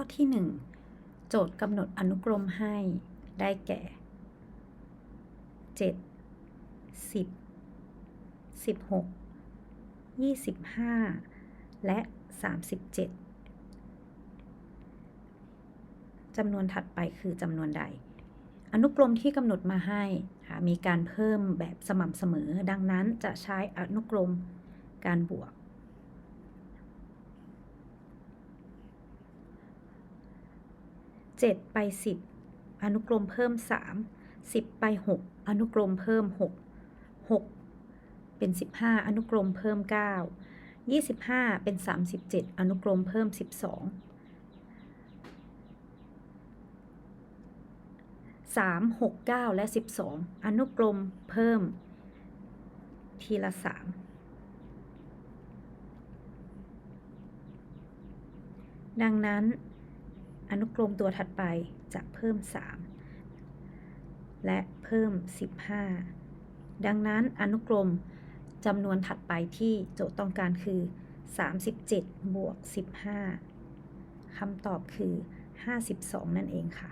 ข้อที่ 1 โจทย์กำหนดอนุกรมให้ได้แก่ 7 10 16 25 และ 37จำนวนถัดไปคือจำนวนใด อนุกรมที่กำหนดมาให้มีการเพิ่มแบบสม่ำเสมอ ดังนั้นจะใช้อนุกรมการบวก 7 ไป 10 อนุกรมเพิ่ม 3 10 ไป 6 อนุกรมเพิ่ม 6 6 เป็น 15 อนุกรมเพิ่ม 9 25 เป็น 37 อนุกรมเพิ่ม 12 3 6 9 และ 12 อนุกรมเพิ่ม ทีละ 3 ดังนั้น อนุกรมตัวถัดไปจะเพิ่ม 3 และเพิ่ม 15 ดังนั้นอนุกรมจำนวนถัดไปที่โจทย์ต้องการคือ 37 บวก 15คำตอบคือ 52 นั่นเองค่ะ